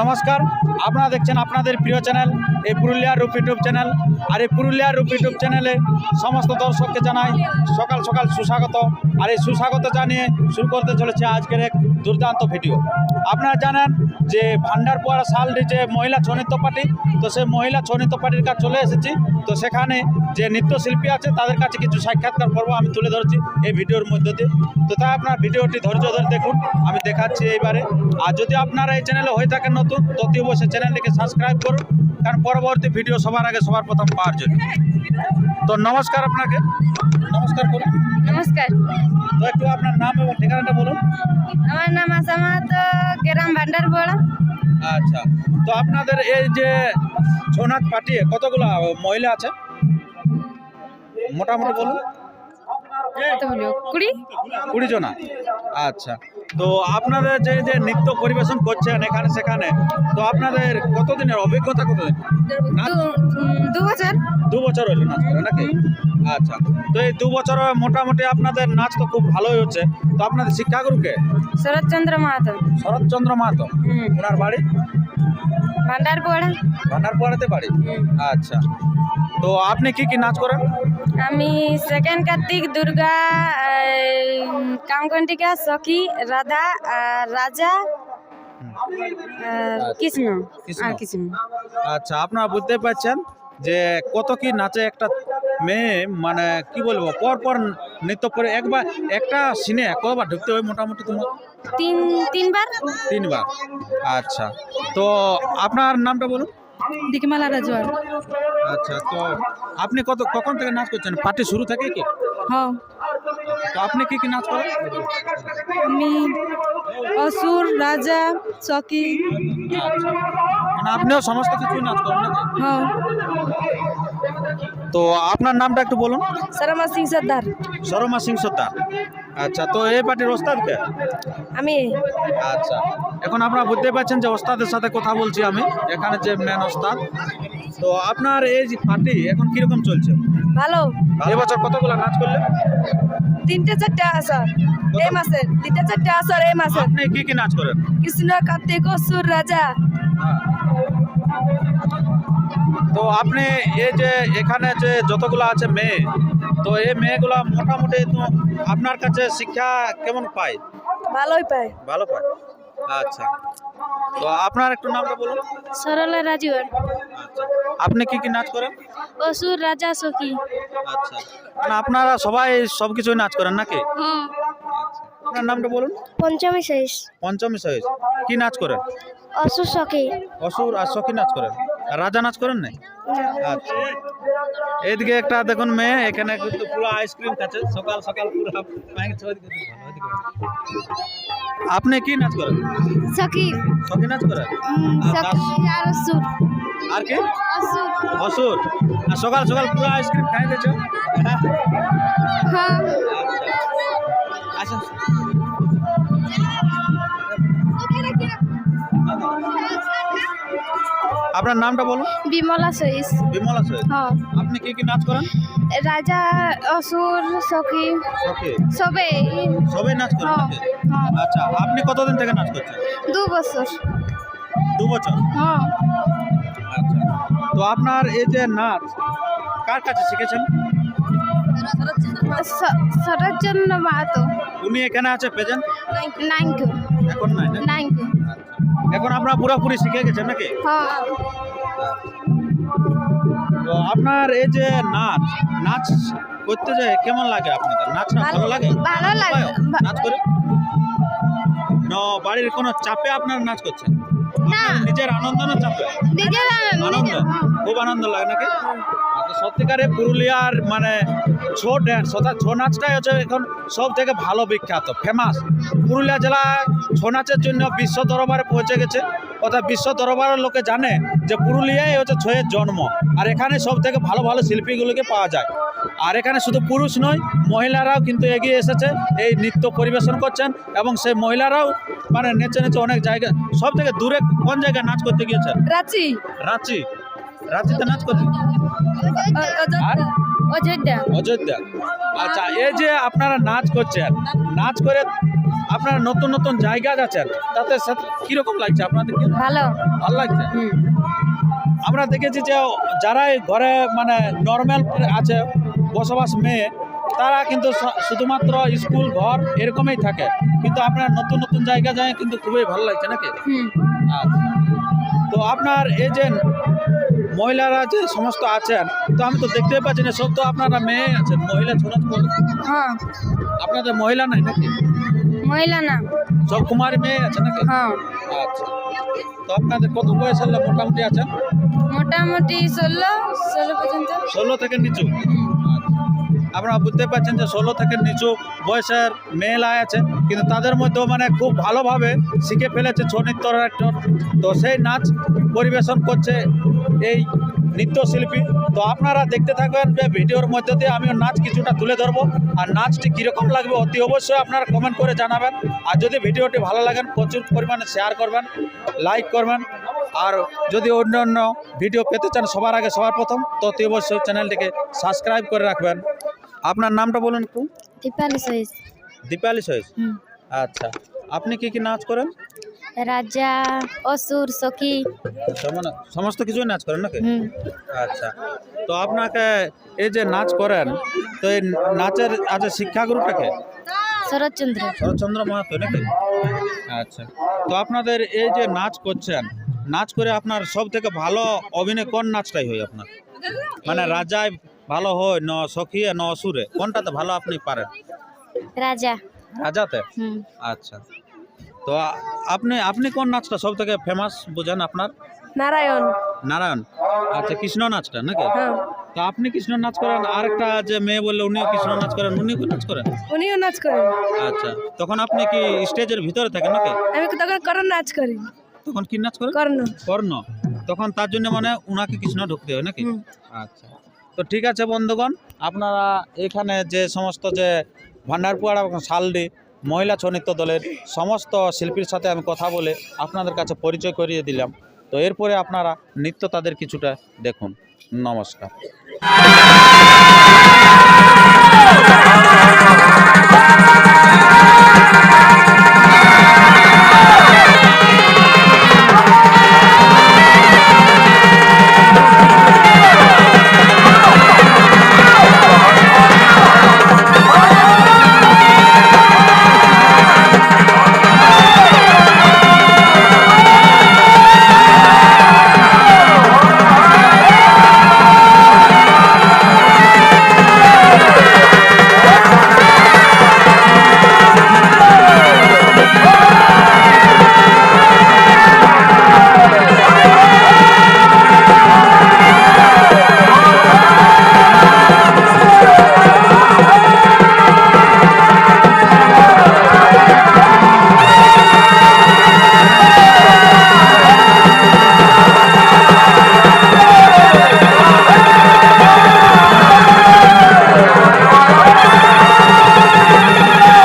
নমস্কার, আপনারা দেখছেন আপনাদের প্রিয় চ্যানেল, এই পুরুলিয়ার রূপ ইউটিউব চ্যানেল। আর এই পুরুলিয়ার রূপ ইউটিউব চ্যানেলে সমস্ত দর্শককে জানাই সকাল সকাল সুস্বাগত। আর এই সুস্বাগত জানিয়ে শুরু করতে চলেছে আজকের এক দুর্দান্ত ভিডিও। আপনারা জানেন যে ভান্ডারপোয়ারা সালটি যে মহিলা ছৌ নৃত্য পার্টি, তো সেই মহিলা ছৌ নৃত্য পার্টির কাছে চলে এসেছি। তো সেখানে যে নৃত্যশিল্পী আছে, তাদের কাছে কিছু সাক্ষাৎকার পর্ব আমি তুলে ধরেছি এই ভিডিওর মধ্যে দিয়ে। তো তাই আপনার ভিডিওটি ধৈর্য ধরে দেখুন, আমি দেখাচ্ছি এইবারে। আর যদি আপনারা এই চ্যানেলে হয়ে থাকেন নতুন তো অতি অবশ্যই চ্যানেলটিকে সাবস্ক্রাইব করুন কারণ পরবর্তী ভিডিও সবার আগে সবার প্রথম পাওয়ার জন্য। তো নমস্কার আপনাকে। নমস্কার করুন। নমস্কার। তো একটু আপনার নাম এবং ঠিকানাটা বলুন। আমার নাম আসামা তো গ্রাম ভান্ডারপোড়া আচ্ছা তো আপনাদের এই যে ছৌ নাচ পার্টি কতগুলো মহিলা আছে? মোটামুটি বলুন। কুড়ি? কুড়ি জনা। আচ্ছা তো আপনাদের যে যে নৃত্য পরিবেশন করছেন এখানে সেখানে তো আপনাদের কতদিনের অভিজ্ঞতা কতদিন? দু- বছর। দু বছর হইল নাচ করে নাকি? আচ্ছা তো এই দু বছর মোটামুটি আপনাদের নাচ তো খুব ভালোই হচ্ছে। তো আপনাদের শিক্ষাগুরুকে শরৎচন্দ্র মাহাতো। শরৎচন্দ্র মাহাতো। ওনার বাড়ি? ভান্ডারপোড়া। ভান্ডারপাড়াতে বাড়ি আচ্ছা। তো আপনি কি কি নাচ করেন? আমি সেকেন্ড কার্তিক দুর্গা কামকন্টিকা সখী রাধা আর রাজা কৃষ্ণ। কৃষ্ণ। আর কৃষ্ণ। আচ্ছা আপনারা বুঝতে পারছেন যে কত কি নাচে একটা মেয়ে মানে কি বলব পর পর নৃত্য করে একবার একটা সিনে কতবার ঢুকতে হয় মোটামুটি তোমার? তিন তিনবার। তিনবার আচ্ছা। তো আপনার নামটা বলুন? দিকমালা রাজওয়ার আচ্ছা তো আপনি কত কখন থেকে নাচ করছেন? পার্টি শুরু থেকে কি? হ্যাঁ। তো আপনি কি কি নাচ করেন? আমি অসুর রাজা সখী আচ্ছা। মানে আপনিও সমস্ত কিছু নাচ করেন নাকি? হ্যাঁ। তো আপনার নামটা একটু বলুন। শর্মা সিং সর্দার। শর্মা সিং সত্তার আচ্ছা তো এই পার্টির ওস্তাদকে আমি। আচ্ছা এখন আপনারা বুঝতে পারছেন যে ওস্তাদের সাথে কথা বলছি আমি এখানে যে মেন ওস্তাদ। তো আপনার এই যে পার্টি এখন কীরকম চলছে? ভালো। এবছর কতগুলো নাচ করলে তিনটে চারটে আসর। এই মাসের। তিনটে চারটে আসর এই মাসে আপনি কি কি নাচ করেন? কৃষ্ণ কার্তিক অসুর রাজা তো আপনি এই যে এখানে যে যতগুলো আছে মেয়ে তো এই মেয়েগুলো মোটামুটি তো আপনার কাছে শিক্ষা কেমন পায়? ভালোই পায়। ভালো পায়? আচ্ছা। তো আপনার একটু নামটা বলুন। সরলা রাজুয়ার। আচ্ছা। আপনি কি কি নাচ করেন? অসুর রাজা সখী। আচ্ছা। মানে আপনারা সবাই সব কিছুই নাচ করেন নাকি? হুম। আচ্ছা। আপনার নামটা বলুন। পঞ্চমী শেষ পঞ্চমী সহিস। কি নাচ করেন? অসুর সখী। অসুর আর সখী নাচ করেন। রাজা নাচ করেন নাই? আচ্ছা। এইদিকে একটা দেখুন মেয়ে এখানে কিন্তু পুরো আইসক্রিম খাচ্ছে। সকাল সকাল পুরো। আপনি কি নাচ করেন? সখী। সখী নাচ করেন? আর নাচ- আর অসুর। আর কি? অসুর। অসুর। আর সকাল সকাল পুরো আইসক্রিম খাই দিয়েছ? হ্যাঁ। আচ্ছা। আপনার নামটা বলুন। বিমলা সহিস বিমলা সহিত হ্যাঁ। আপনি কি কি নাচ করেন? রাজা অসুর সখী। সবে। সবাই নাচ করেন হ্যাঁ হ্যাঁ। আচ্ছা আপনি কতদিন থেকে নাচ করছেন? দু বছর। দু বছর? হ্যাঁ। আচ্ছা। তো আপনার এই যে নাচ কার কাছে শিখেছেন? শরৎচন্দ্র মাহাতো। উনি এখানে আছে প্রেজেন্ট নাইঙ্ক এখন নাই না? নাইঙ্ক এখন আপনারা পুরোপুরি শিখে গেছেন নাকি? হ্যাঁ। তো আপনার এই যে নাচ নাচ করতে যায় কেমন লাগে আপনাদের? নাচটা ভালো লাগে? ভালো লাগে। নাচ করে? ন বাড়ির কোনো চাপে আপনার নাচ করছেন? না। নিজের আনন্দ না চাপে? নিজের আনন্দ। খুব আনন্দ লাগে নাকি? আচ্ছা, সত্যিকারে পুরুলিয়ার মানে ছৌ ড্যান্স অর্থাৎ ছৌ নাচটাই হচ্ছে এখন সব থেকে ভালো বিখ্যাত ফেমাস পুরুলিয়া জেলা ছৌ নাচের জন্য বিশ্ব দরবারে পৌঁছে গেছে। অর্থাৎ বিশ্ব দরবারের লোকে জানে যে পুরুলিয়ায় হচ্ছে ছয়ের জন্ম আর এখানে সব থেকে ভালো ভালো শিল্পীগুলোকে পাওয়া যায়। আর এখানে শুধু পুরুষ নয় মহিলারাও কিন্তু এগিয়ে এসেছে এই নৃত্য পরিবেশন করছেন এবং সেই মহিলারাও মানে নেচে নেচে অনেক জায়গা সব থেকে দূরে কোন জায়গায় নাচ করতে গিয়েছেন? রাঁচি। রাঁচি। রাঁচিতে নাচ আর? অযোধ্যা। অযোধ্যা। আচ্ছা এই যে আপনারা নাচ করছেন নাচ করে আপনারা নতুন নতুন জায়গা যাচ্ছেন তাতে কীরকম লাগছে? আপনাদের ভালো। ভালো লাগছে? আমরা দেখেছি যে যারা ঘরে মানে নর্মাল আছে বসবাস মেয়ে তারা কিন্তু শুধুমাত্র স্কুল ঘর এরকমই থাকে। কিন্তু আপনার নতুন নতুন জায়গা যায় কিন্তু খুবই ভালো লাগছে নাকি? আচ্ছা। তো আপনার এই যে মহিলারা যে সমস্ত আছেন তো আমি তো দেখতে পাচ্ছি না সব তো আপনারা মেয়ে আছেন মহিলা ছোট হ্যাঁ। আপনাদের মহিলা নাই নাকি? মহিলা না। সব কুমারী মেয়ে আছে নাকি? হ্যাঁ। আচ্ছা। তো আপনাদের কত বয়স হলো মোটামুটি আছেন? মোটামুটি ষোলো ষোলো পর্যন্ত। ষোলো থেকে নিচু। আপনারা বুঝতে পারছেন যে ষোলো থেকে নিচু বয়সের মেয়েলা আছে, কিন্তু তাদের মধ্যেও মানে খুব ভালোভাবে শিখে ফেলেছে ছৌ নৃত্য। তো সেই নাচ পরিবেশন করছে এই নৃত্যশিল্পী। তো আপনারা দেখতে থাকবেন যে ভিডিওর মধ্যে দিয়ে আমিও নাচ কিছুটা তুলে ধরবো। আর নাচটি কীরকম লাগবে অতি অবশ্যই আপনারা কমেন্ট করে জানাবেন। আর যদি ভিডিওটি ভালো লাগেন প্রচুর পরিমাণে শেয়ার করবেন লাইক করবেন। আর যদি অন্য অন্য ভিডিও পেতে চান, সবার আগে সবার প্রথম, তো অতি অবশ্যই চ্যানেলটিকে সাবস্ক্রাইব করে রাখবেন। আপনার নামটা বলুন একটু? দীপালি সহিস দীপালি সহিস আচ্ছা। আপনি কি কি নাচ করেন? রাজা অসুর সখী। সমস্ত কিছুই নাচ করেন নাকি? আচ্ছা। তো আপনাকে এই যে নাচ করেন তো এই নাচের আজ শিক্ষাগুরুটাকে শরৎচন্দ্র শরৎচন্দ্র মাহাতো নাকি? আচ্ছা। তো আপনাদের এই যে নাচ করছেন নাচ করে আপনার সব থেকে ভালো অভিনয় কোন নাচটাই হয় আপনার? মানে রাজায় ভালো হয় ন সখিয়ে ন অসুরে। কোনটাতে ভালো আপনি পারেন? রাজা। রাজাতে? আচ্ছা। তো আপনি আপনি কোন নাচটা সব থেকে ফেমাস বুঝেন আপনার? নারায়ণ। নারায়ণ। আচ্ছা কৃষ্ণ নাচটা নাকি? হ্যাঁ। তো আপনি কৃষ্ণ নাচ করেন আরেকটা যে মেয়ে বললে উনিও কৃষ্ণ নাচ করেন উনিও কি নাচ করেন? উনিও নাচ করেন। আচ্ছা তখন আপনি কি স্টেজের ভিতরে থাকেন নাকি? আমি তখন করণ নাচ করি? তখন কি নাচ করেন? কর্ণ। কর্ণ। তখন তার জন্য মানে উনাকে কৃষ্ণ ঢুকতে হয় নাকি। আচ্ছা। তো ঠিক আছে বন্ধুগণ, আপনারা এখানে যে সমস্ত যে ভান্ডারপুয়াড়া এবং শালডি মহিলা ছৌ নৃত্য দলের সমস্ত শিল্পীর সাথে আমি কথা বলে আপনাদের কাছে পরিচয় করিয়ে দিলাম। তো এরপরে আপনারা নৃত্য তাদের কিছুটা দেখুন। নমস্কার।